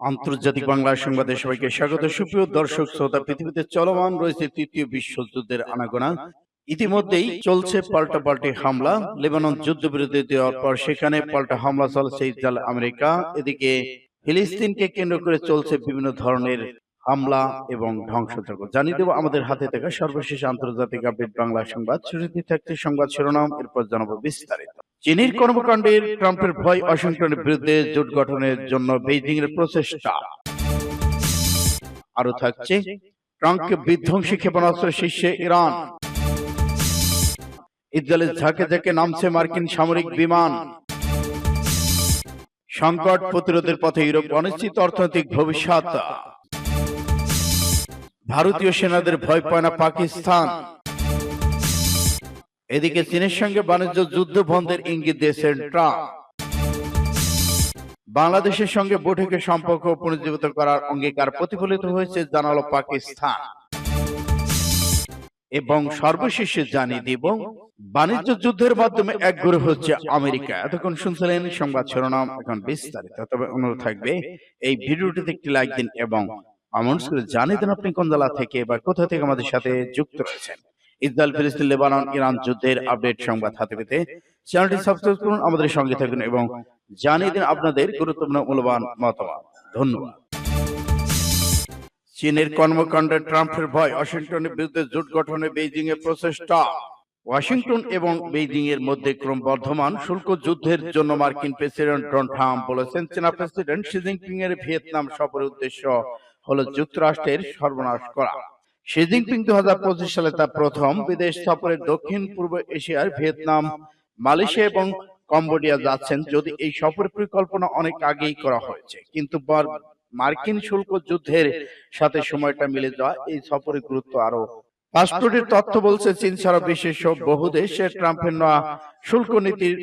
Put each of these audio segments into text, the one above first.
আন্তর্জাতিক বাংলা সংবাদে সবাইকে স্বাগত। সুপ্রিয় দর্শক, শ্রোতা, পৃথিবীতে চলমান রয়েছে তৃতীয় বিশ্বযুদ্ধের আনাগোনা। ইতিমধ্যেই চলছে পাল্টা পাল্টি হামলা। লেবানন যুদ্ধবিরতি দেওয়ার পর সেখানে পাল্টা হামলা চলছে ইসরায়েল, আমেরিকা। এদিকে ফিলিস্তিনকে কেন্দ্র করে চলছে বিভিন্ন ধরনের হামলা এবং ধ্বংসযজ্ঞ জানিয়ে দেব আমাদের হাতে থাকা সর্বশেষ আন্তর্জাতিক আপডেট বাংলা সংবাদ। শুরুতে থাকছে সংবাদ শিরোনাম, এরপর জানাব বিস্তারিত। চীনের কর্মকাণ্ডের ট্রাম্পের ভয় ওয়াশিংটনের বিরুদ্ধে জোট গঠনের জন্য বেইজিং এর প্রচেষ্টা। আরও থাকছে ট্রাম্পকে বিধ্বংসী ক্ষেপণাস্ত্র শীর্ষে ইরান। ইসরায়েলের ঝাঁকে ঝাঁকে নামছে মার্কিন সামরিক বিমান। সংকট প্রতিরোধের পথে ইউরোপ অনিশ্চিত অর্থনৈতিক ভবিষ্যৎ। ভারতীয় সেনাদের ভয় পায় না পাকিস্তান। এদিকে চীনের সঙ্গে বাণিজ্য যুদ্ধ বন্ধের ইঙ্গিত দিয়েছেন ট্রাম্প। বাংলাদেশের সঙ্গে বৈঠকে সম্পর্ক পুনর্জীবিত করার অঙ্গীকার প্রতিফলিত হয়েছে জানালো পাকিস্তান। এবং সর্বশেষে জানিয়ে দিব বাণিজ্য যুদ্ধের মাধ্যমে একগুরে হচ্ছে আমেরিকা। এতক্ষণ শুনছিলেন সংবাদ শিরোনাম এখন বিস্তারিত। তবে অনুরোধ থাকবে এই ভিডিওটিতে একটি লাইক দিন এবং কমেন্টস করে জানিয়ে দিন আপনি কোন জেলা থেকে বা কোথা থেকে আমাদের সাথে যুক্ত রয়েছেন। ইসরায়েল ফিলিস্তিন লেবানন ইরান যুদ্ধের আপডেট সংবাদ হাতে পেতে চ্যানেলটি সাবস্ক্রাইব করুন আমাদের সঙ্গে থাকুন এবং জানিয়ে দিন আপনাদের গুরুত্বপূর্ণ মূল্যবান মতামত। ধন্যবাদ। চীনের কর্মকাণ্ডে ট্রাম্পের ভয় ওয়াশিংটনের বিরুদ্ধে জোট গঠনে বেইজিং এর প্রচেষ্টা। ওয়াশিংটন এবং বেইজিং এর মধ্যে ক্রমবর্ধমান শুল্ক যুদ্ধের জন্য মার্কিন প্রেসিডেন্ট ডোনাল্ড ট্রাম্প বলেছেন চীনা প্রেসিডেন্ট শি জিনপিং এর ভিয়েতনাম সফরের উদ্দেশ্য হলো যুক্তরাষ্ট্রের সর্বনাশ করা শি জিনপিং দু হাজার পঁচিশ সালে তার প্রথম বিদেশ সফরে দক্ষিণ পূর্ব এশিয়ার ভিয়েতনাম মালয়েশিয়া এবং কম্বোডিয়া যাচ্ছেন যদি এই সফর পরিকল্পনা অনেক আগেই করা হয়েছে। কিন্তু মার্কিন শুল্ক যুদ্ধের সাথে সময়টা মিলে যাওয়া এই সফরের গুরুত্ব আরও পাসপোর্টের তথ্য বলছে চীন ছাড়া বিশ্বের সব বহু দেশে ট্রাম্পের নেওয়া শুল্ক নীতির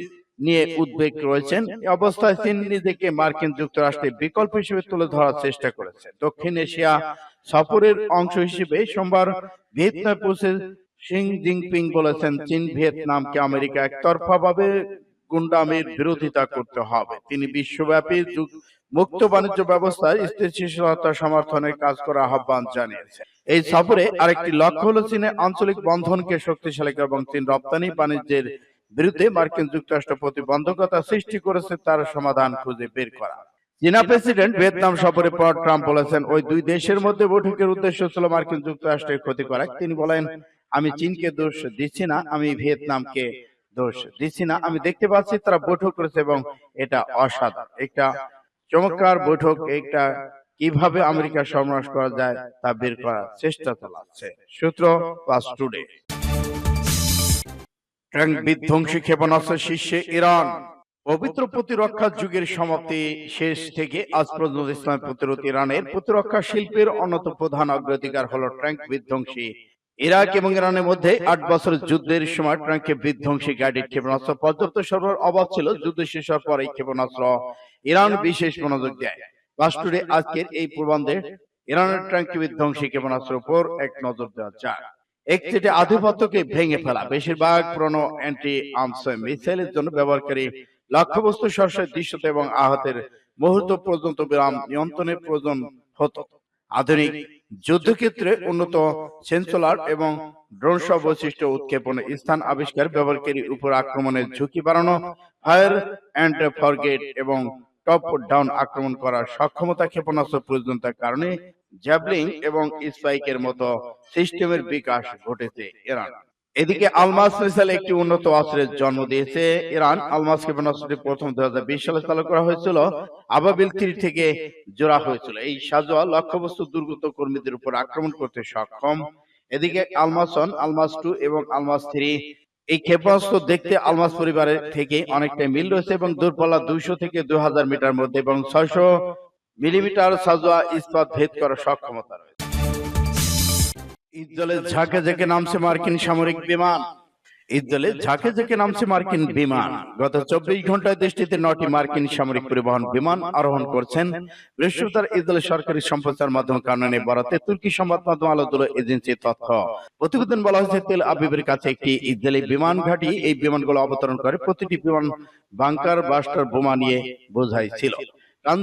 নিয়ে উদ্বেগ রয়েছেন। এই অবস্থায় চীন নিজেকে মার্কিন যুক্তরাষ্ট্রের বিকল্প হিসেবে তুলে ধরার চেষ্টা করেছে দক্ষিণ এশিয়া সফরের অংশ হিসেবে সোমবার ভিয়েতনামে পৌঁছে সিং জিনপিং বলেছেন চীন ভিয়েতনামকে আমেরিকা একতরফা ভাবে গুন্ডামির বিরোধিতা করতে হবে। তিনি বিশ্বব্যাপী মুক্ত বাণিজ্য ব্যবস্থায় স্থিতিশীলতা সমর্থনে কাজ করার আহ্বান জানিয়েছে। এই সফরে আরেকটি লক্ষ্য হলো চীনের আঞ্চলিক বন্ধনকে শক্তিশালী করা এবং চীন রপ্তানি বাণিজ্যের বিরুদ্ধে মার্কিন যুক্তরাষ্ট্র প্রতিবন্ধকতা সৃষ্টি করেছে তার সমাধান খুঁজে বের করা। চীনা প্রেসিডেন্ট ভিয়েতনাম সফরের পর ট্রাম্প বলেছেন ওই দুই দেশের মধ্যে বৈঠকের উদ্দেশ্য ছিল মার্কিন যুক্তরাষ্ট্রের ক্ষতি করা। তিনি বলেন আমি চীনকে দোষ দিচ্ছি না আমি ভিয়েতনামকে দোষ দিচ্ছি না। আমি দেখতে পাচ্ছি তারা বৈঠক করেছে এবং এটা অসাধারণ। একটা চমৎকার বৈঠক একটা কীভাবে আমেরিকা সর্বনাশ করা যায় তা বের করার চেষ্টা চালাচ্ছে। সূত্র প্লাস টুডে ট্যাঙ্ক বিধ্বংসী ক্ষেপণাস্ত্র শীর্ষে ইরান। পবিত্র প্রতিরক্ষা যুগের সমাপ্তি শেষ থেকে আজ পর্যন্ত ইসলাম প্রতিরোধ ইরানের প্রতিরক্ষা শিল্পের অন্যতম প্রধান অগ্রাধিকার হলো ট্যাঙ্ক বিধ্বংসী। ইরাক এবং ইরানের মধ্যে আট বছরের যুদ্ধের সময় ট্যাঙ্কে বিধ্বংসী গাইডেড ক্ষেপণাস্ত্র পর্যাপ্ত সরবরাহ অভাব ছিল যুদ্ধ শেষ হওয়ার পর এই ক্ষেপণাস্ত্র। ইরান বিশেষ মনোযোগ দেয়। রাষ্ট্রে আজকের এই পূর্বান্ধে ইরানের ট্যাঙ্কি বিধ্বংসী ক্ষেপণাস্ত্রের উপর এক নজর দেওয়া যায় একচেটে আধিপত্যকে ভেঙে ফেলা। বেশিরভাগ পুরনো অ্যান্টি আর্মস মিসাইলের জন্য ব্যবহারকারী লক্ষ্যবস্তু সরাসরি দৃশ্যত এবং আহতের মুহূর্ত পর্যন্ত বিরাম নিয়ন্ত্রণের প্রয়োজন হতো। আধুনিক যুদ্ধক্ষেত্রে উন্নত সেন্সোলার এবং ড্রোন সহ বৈশিষ্ট্য উৎক্ষেপণে স্থান আবিষ্কার ব্যবহারকারীর উপর আক্রমণের ঝুঁকি বাড়ানো, ফায়ার অ্যান্ড ফরগেট এবং টপ ডাউন আক্রমণ করার সক্ষমতা ক্ষেপণাস্ত্র প্রয়োজনীয়তার কারণে জ্যাভলিং এবং স্পাইকের মতো সিস্টেমের বিকাশ ঘটেছে ইরান। এদিকে আলমাস মিসাইল একটি উন্নত অস্ত্রের জন্ম দিয়েছে। ইরান আলমাস ক্ষেপণাস্ত্রটি প্রথম দুই সালে চালু করা হয়েছিল। আবাবিল থ্রি থেকে জোড়া হয়েছিল। এই সাজোয়া লক্ষ্যবস্তু দুর্গত কর্মীদের উপর আক্রমণ করতে সক্ষম। এদিকে আলমাসন আলমাস টু এবং আলমাস থ্রি। এই ক্ষেপণাস্ত্র দেখতে আলমাস পরিবারের থেকে অনেকটাই মিল রয়েছে এবং দূরপাল্লা দুইশো থেকে দুই হাজার মিটার মধ্যে এবং ছয়শো মিলিমিটার সাজোয়া ইস্পাত ভেদ করার সক্ষমতা রয়েছে। ইসরায়েলের ঝাঁকে ঝাঁকে নামছে মার্কিন সামরিক বিমান। ইসরায়েলের ঝাঁকে ঝাঁকে নামছে মার্কিন বিমান। গত চব্বিশ ঘন্টায় দেশটিতে নটি মার্কিন সামরিক পরিবহন বিমান আরোহণ করছেন। বৃহস্পতিবার ইসরায়েলের সরকারি সম্প্রচার মাধ্যম বরাতে তুর্কি সংবাদ মাধ্যম এজেন্সির তথ্য। প্রতিবেদন বলা হয়েছে তেল আবিবের কাছে একটি ইসরায়েলি বিমান ঘাঁটি এই বিমানগুলো অবতরণ করে। প্রতিটি বিমান বাংকার বাস্টার বোমা নিয়ে বোঝাই ছিল। কান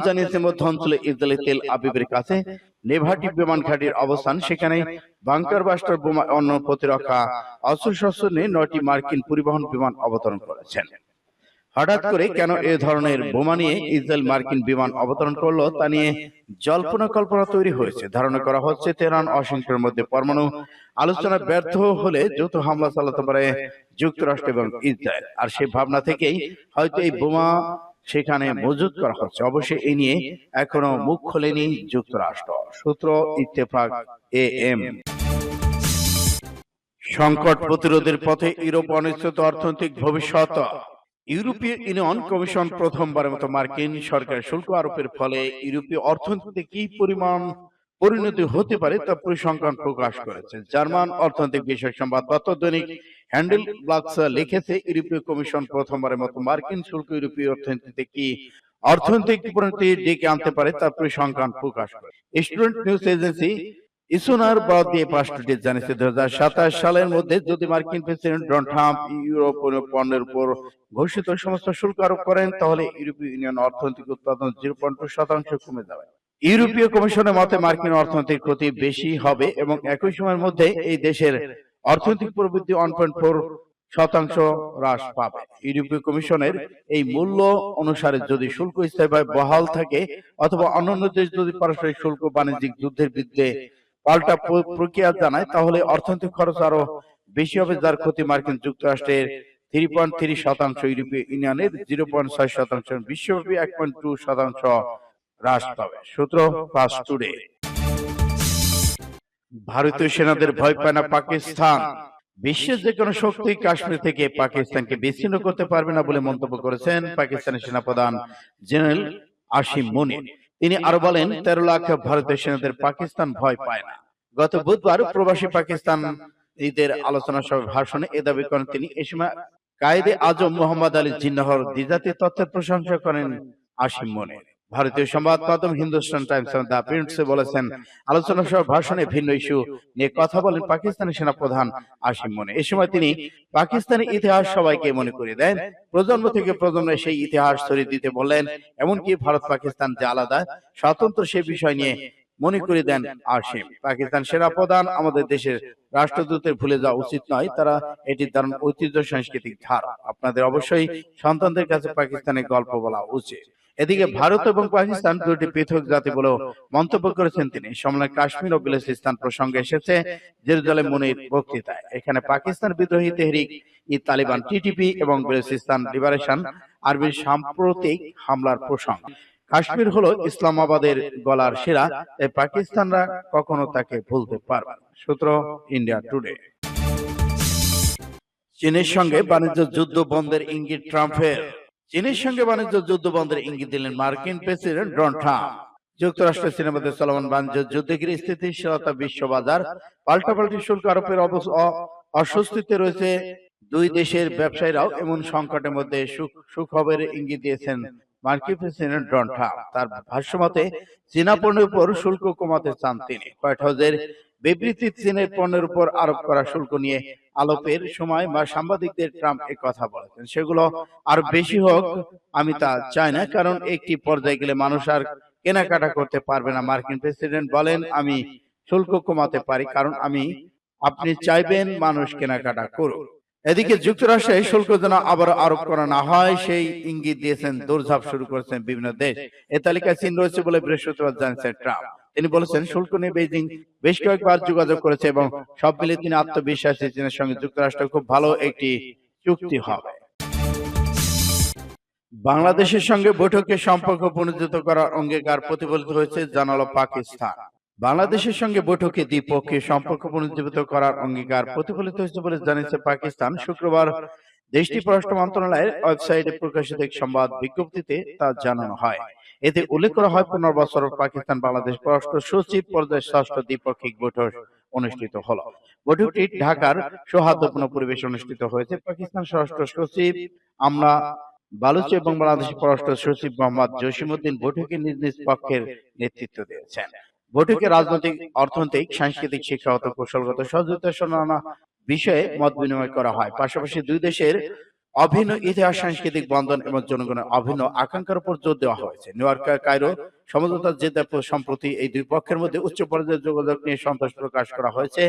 মধ্য অঞ্চলে ইসরায়েলি তেল আবিবের কাছে নেভাটি বিমান ঘাটির অবস্থান, সেখানে বাংকার বাস্টার বোমা অন্য প্রতিরক্ষা অস্ত্রশস্ত্র নিয়ে নয়টি মার্কিন পরিবহন বিমান অবতরণ করেছেন। হঠাৎ করে কেন এ ধরনের বোমা নিয়ে ইসরায়েল মার্কিন বিমান অবতরণ করল তা নিয়ে জল্পনা কল্পনা তৈরি হয়েছে। ধারণা করা হচ্ছে তেহরান ওয়াশিংটনের মধ্যে পরমাণু আলোচনা ব্যর্থ হলে যৌথ হামলা চালাতে পারে যুক্তরাষ্ট্র এবং ইসরায়েল। আর সেই ভাবনা থেকেই হয়তো এই বোমা সেখানে মজুত করা হচ্ছে। অবশ্যই এই নিয়ে এখনও মুখ খোলেনি যুক্তরাষ্ট্র। সূত্র ইত্তেফাক এ এম। সংকট প্রতিরোধের পথে ইউরোপ অনিশ্চিত অর্থনৈতিক ভবিষ্যৎ। ইউরোপীয় ইউনিয়ন কমিশন প্রথমবারের মতো মার্কিন সরকারের শুল্ক আরোপের ফলে ইউরোপীয় অর্থনীতিতে কি পরিমাণ পরিণতি হতে পারে তা পরিসংখ্যান প্রকাশ করেছে। জার্মান অর্থনৈতিক বিষয় সংবাদপত্র দৈনিক হ্যান্ডেল ব্লাক্স লিখেছে ইউরোপীয় কমিশন প্রথমবারের মতো। মার্কিন শুল্ক ইউরোপীয় অর্থনীতিতে কি অর্থনৈতিক পরিণতি ডেকে আনতে পারে তা পরিসংখ্যান প্রকাশ করে। স্টুডেন্ট নিউজ এজেন্সি ইসোনার দিয়ে পাঁচটি জানিয়েছে। দু সালের মধ্যে যদি মার্কিন প্রেসিডেন্ট ডোনাল্ড ট্রাম্প ইউরোপীয় পণ্যের উপর ঘোষিত সমস্ত শুল্ক আরোপ করেন তাহলে ইউরোপীয় ইউনিয়ন অর্থনৈতিক উৎপাদন জিরো পয়েন্ট টু শতাংশ কমে যাবে। ইউরোপীয় কমিশনের মতে মার্কিন অর্থনৈতিক ক্ষতি বেশি হবে এবং একই সময়ের মধ্যে এই দেশের অর্থনৈতিক প্রবৃদ্ধি ওয়ান পয়েন্ট ফোর শতাংশ হ্রাস পাবে। ইউরোপীয় কমিশনের এই মূল্য অনুসারে যদি শুল্ক স্থায়ীভাবে বহাল থাকে অথবা অন্যান্য দেশ যদি পারস্পরিক শুল্ক বাণিজ্যিক যুদ্ধের বিরুদ্ধে পাল্টা প্রক্রিয়া জানায়, তাহলে অর্থনৈতিক খরচ আরও বেশি হবে, যার ক্ষতি মার্কিন যুক্তরাষ্ট্রের থ্রি পয়েন্ট থ্রি শতাংশ ইউরোপীয় ইউনিয়নের জিরো পয়েন্ট ছয় শতাংশ, বিশ্বব্যাপী এক পয়েন্ট টু শতাংশ হ্রাস পাবে। সূত্র ফাস্ট টুডে ভারতীয় সেনাদের ভয় পায় না পাকিস্তান। বিশ্বের যে কোনো শক্তি কাশ্মীর থেকে পাকিস্তানকে বিচ্ছিন্ন করতে পারবে না বলে মন্তব্য করেছেন পাকিস্তানের সেনাপ্রধান জেনারেল আসিম মুনির তিনি আরও বলেন তেরো লাখ ভারতীয় সেনাদের পাকিস্তান ভয় পায় না। গত বুধবার প্রবাসী পাকিস্তান ঈদের আলোচনা সভায় ভাষণে এ দাবি করেন তিনি। এ সময় কায়েদে আজম মোহাম্মদ আলী জিন্নাহর দ্বিজাতি তথ্যের প্রশংসা করেন আসিম মনির ভারতীয় সংবাদ মাধ্যম হিন্দুস্তান টাইমস দা প্রিন্টসে বলেছেন, আলোচনা সভার ভাষণে ভিন্ন ইস্যু নিয়ে কথা বলেন পাকিস্তানের সেনাপ্রধান আসিম মনে। এ সময় তিনি পাকিস্তানের ইতিহাস সবাইকে মনে করিয়ে দেন। প্রজন্ম থেকে প্রজন্মে সেই ইতিহাস ছড়িয়ে দিতে বললেন, এমনকি ভারত পাকিস্তান যে আলাদা, স্বতন্ত্র সে বিষয় নিয়ে মনে করে দেন আসিম পাকিস্তান সেনাপ্রধান আমাদের দেশের রাষ্ট্রদূতের ভুলে যাওয়া উচিত নয়, তারা এটি দারুণ ঐতিহ্য সাংস্কৃতিক ধারা। আপনাদের অবশ্যই সন্তানদের কাছে পাকিস্তানের গল্প বলা উচিত। এদিকে ভারত এবং পাকিস্তান দুটি পৃথক জাতি বলেও মন্তব্য করেছেন তিনি। সম্মেলনে কাশ্মীর ও বিলুচিস্তান প্রসঙ্গে এসেছে জেরুজালেম মনির বক্তৃতায়। এখানে পাকিস্তান বিদ্রোহী তেহরিক ই তালিবান টিটিপি এবং বিলুচিস্তান লিবারেশন আর্মির সাম্প্রতিক হামলার প্রসঙ্গ। কাশ্মীর হলো ইসলামাবাদের গলার সেরা তাই পাকিস্তানরা কখনো তাকে ভুলতে পারবে না। সূত্র ইন্ডিয়া টুডে। চীনের সঙ্গে বাণিজ্য যুদ্ধ বন্ধের ইঙ্গিত ট্রাম্পের। চীনের সঙ্গে বাণিজ্য যুদ্ধ বন্ধের ইঙ্গিত দিলেন মার্কিন প্রেসিডেন্ট ডোনাল্ড ট্রাম্প। যুক্তরাষ্ট্রের চীনের চলমান বাণিজ্য যুদ্ধে ঘিরে স্থিতিশীলতা বিশ্ববাজার, পাল্টাপাল্টি শুল্ক আরোপের অস্বস্তিতে রয়েছে দুই দেশের ব্যবসায়ীরাও। এমন সংকটের মধ্যে সুখ- সুখবরের ইঙ্গিত দিয়েছেন মার্কিন প্রেসিডেন্ট ডোনাল্ড ট্রাম্প। তার ভাষ্যমতে, চীনা পণ্যের উপর শুল্ক কমাতে চান তিনি। হোয়াইট হাউসের বিবৃতি চীনের পণ্যের উপর আরোপ করা শুল্ক নিয়ে আলোপের সময় বা সাংবাদিকদের ট্রাম্প এ কথা বলেছেন। সেগুলো আর বেশি হোক আমি তা চাই না কারণ একটি পর্যায়ে গেলে মানুষ আর কেনাকাটা করতে পারবে না। মার্কিন প্রেসিডেন্ট বলেন আমি শুল্ক কমাতে পারি কারণ আমি আপনি চাইবেন মানুষ কেনাকাটা করুক। এদিকে যুক্তরাষ্ট্রে শুল্ক যেন আবার আরোপ করা না হয় সেই ইঙ্গিত দিয়েছেন দৌড়ঝাঁপ শুরু করেছেন বিভিন্ন দেশ। এ তালিকায় চীন রয়েছে বলে বৃহস্পতিবার জানিয়েছেন ট্রাম্প তিনি বলেছেন শুল্ক নিয়ে বেজিং বেশ কয়েকবার যোগাযোগ করেছে এবং সব মিলিয়ে তিনি আত্মবিশ্বাসী চীনের সঙ্গে যুক্তরাষ্ট্র খুব ভালো একটি চুক্তি হবে। বাংলাদেশের সঙ্গে বৈঠকে সম্পর্ক পুনরুদ্ধিত করার অঙ্গীকার প্রতিফলিত হয়েছে জানালো পাকিস্তান। বাংলাদেশের সঙ্গে বৈঠকে দ্বিপক্ষীয় সম্পর্ক পুনরুজ্জীবিত করার অঙ্গীকার প্রতিফলিত হয়েছে বলে জানিয়েছে পাকিস্তান। শুক্রবার দেশটি পররাষ্ট্র মন্ত্রণালয়ের ওয়েবসাইটে প্রকাশিত এক সংবাদ বিজ্ঞপ্তিতে তা জানানো হয়। এতে উল্লেখ করা হয় পনেরো বছর পাকিস্তান বাংলাদেশ পররাষ্ট্র সচিব পর্যায়ের ষষ্ঠ দ্বিপাক্ষিক বৈঠক অনুষ্ঠিত হলো। বৈঠকটি ঢাকার সৌহার্দ্যপূর্ণ পরিবেশ অনুষ্ঠিত হয়েছে পাকিস্তান স্বরাষ্ট্র সচিব আমরা বালুচ এবং বাংলাদেশের পররাষ্ট্র সচিব মোহাম্মদ জসিমউদ্দিন বৈঠকে নিজ নিজ পক্ষের নেতৃত্ব দিয়েছেন। বৈঠকে রাজনৈতিক অর্থনৈতিক সাংস্কৃতিক শিক্ষাগত কৌশলগত সহযোগিতা সহ নানা বিষয়ে মত বিনিময় করা হয়। পাশাপাশি দুই দেশের অভিন্ন ইতিহাস সাংস্কৃতিক বন্ধন এবং জনগণের অভিন্ন আকাঙ্ক্ষার উপর জোর দেওয়া হয়েছে। নিউ কায়রো সমঝোতা জেদ্দা সম্প্রতি এই দুই পক্ষের মধ্যে উচ্চ পর্যায়ের যোগাযোগ নিয়ে সন্তোষ প্রকাশ করা হয়েছে।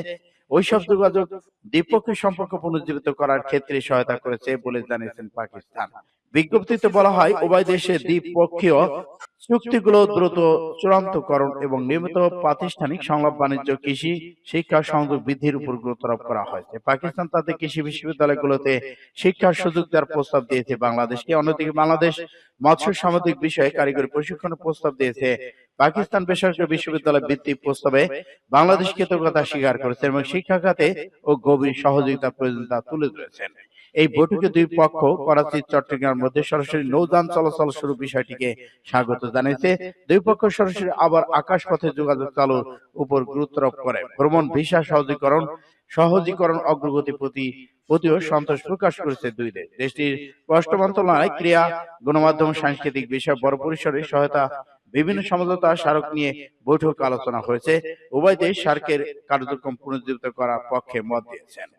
ওইসব যোগাযোগ দ্বিপক্ষীয় সম্পর্ক পুনর্জীবিত করার ক্ষেত্রে সহায়তা করেছে বলে জানিয়েছেন পাকিস্তান। বিজ্ঞপ্তিতে বলা হয় উভয় দেশের দ্বিপক্ষীয় চুক্তিগুলো দ্রুত চূড়ান্তকরণ এবং নিয়মিত প্রাতিষ্ঠানিক সংলাপ বাণিজ্য কৃষি শিক্ষা সংযোগ বৃদ্ধির উপর গুরুত্বারোপ করা হয়েছে পাকিস্তান তাদের কৃষি বিশ্ববিদ্যালয়গুলোতে শিক্ষার সুযোগ দেওয়ার প্রস্তাব দিয়েছে বাংলাদেশকে অন্যদিকে বাংলাদেশ। মৎস্য সামুদ্রিক বিষয়ে কারিগরি প্রশিক্ষণের প্রস্তাব দিয়েছে। পাকিস্তান বেসরকারি বিশ্ববিদ্যালয় ভিত্তিক প্রস্তাবে বাংলাদেশ কৃতজ্ঞতা স্বীকার করেছে এবং শিক্ষা খাতে ও গভীর সহযোগিতার প্রয়োজনীয়তা তুলে ধরেছেন। এই বৈঠকে দুই পক্ষ করাচি চট্টগ্রামের মধ্যে সরাসরি নৌযান চলাচল শুরু বিষয়টিকে স্বাগত জানিয়েছে। দুই পক্ষ সরাসরি আবার আকাশপথে যোগাযোগ চালুর উপর গুরুত্বারোপ করে। ভ্রমণ ভিসা সহজীকরণ সহজীকরণ অগ্রগতি প্রতি প্রতিও সন্তোষ প্রকাশ করেছে দুই দেশ। দেশটির পররাষ্ট্র মন্ত্রণালয় ক্রিয়া গণমাধ্যম সাংস্কৃতিক বিষয় বড় পরিসরে সহায়তা বিভিন্ন সমঝোতা স্মারক নিয়ে বৈঠক আলোচনা হয়েছে। উভয় দেশ সার্কের কার্যক্রম পুনরুজ্জীবিত করার পক্ষে মত দিয়েছেন।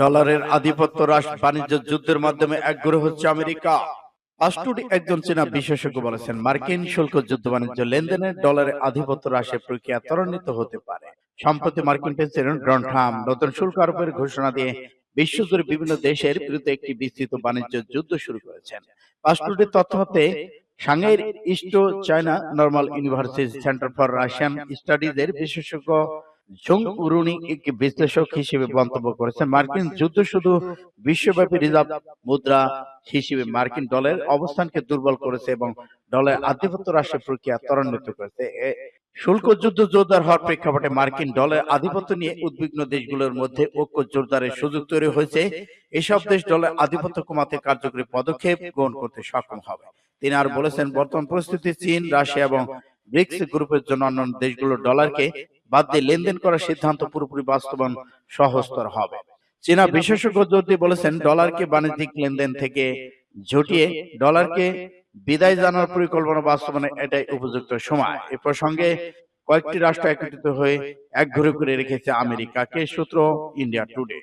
ডলারের আধিপত্য হ্রাস বাণিজ্য যুদ্ধের মাধ্যমে একগুরু হচ্ছে আমেরিকা। একজন চীনা বিশেষজ্ঞ বলেছেন মার্কিন শুল্ক যুদ্ধ বাণিজ্য লেনদেনের ডলারের আধিপত্য হ্রাসের প্রক্রিয়া ত্বরান্বিত হতে পারে। সম্প্রতি মার্কিন প্রেসিডেন্ট ডোনাল্ড ট্রাম্প নতুন শুল্ক আরোপের ঘোষণা দিয়ে বিশ্বজুড়ে বিভিন্ন দেশের বিরুদ্ধে একটি বিস্তৃত বাণিজ্য যুদ্ধ শুরু করেছেন পাসপোর্টের তথ্য মতে সাংহাইয়ের East China Normal University Center for Russian Studies এর বিশেষজ্ঞ জং উরুনি এক বিশ্লেষক হিসেবে মন্তব্য করেছেন। মার্কিন যুদ্ধ শুধু বিশ্বব্যাপী রিজার্ভ মুদ্রা হিসেবে মার্কিন ডলারের অবস্থানকে দুর্বল করেছে এবং ডলারের আধিপত্য হ্রাসের প্রক্রিয়া ত্বরান্বিত করেছে। শুল্ক যুদ্ধ জোরদার হওয়ার প্রেক্ষাপটে মার্কিন ডলার আধিপত্য নিয়ে উদ্বিগ্ন দেশগুলোর মধ্যে ঐক্য জোরদারের সুযোগ তৈরি হয়েছে। এসব দেশ ডলার আধিপত্য কমাতে কার্যকরী পদক্ষেপ গ্রহণ করতে সক্ষম হবে। তিনি আর বলেছেন, বর্তমান পরিস্থিতি চীন, রাশিয়া এবং ব্রিক্স গ্রুপের জন্য অন্যান্য দেশগুলোর ডলারকে বাদ দিয়ে লেনদেন করার সিদ্ধান্ত পুরোপুরি বাস্তবায়ন সহজতর হবে। চীনা বিশেষজ্ঞ জোর দিয়ে বলেছেন, ডলারকে বাণিজ্যিক লেনদেন থেকে ঝটিয়ে ডলারকে বিদায় জানার পরিকল্পনা বাস্তবায়নে এটাই উপযুক্ত সময়। এ প্রসঙ্গে কয়েকটি রাষ্ট্র একত্রিত হয়ে এক ঘুরে ঘুরে রেখেছে আমেরিকাকে সূত্র ইন্ডিয়া টুডে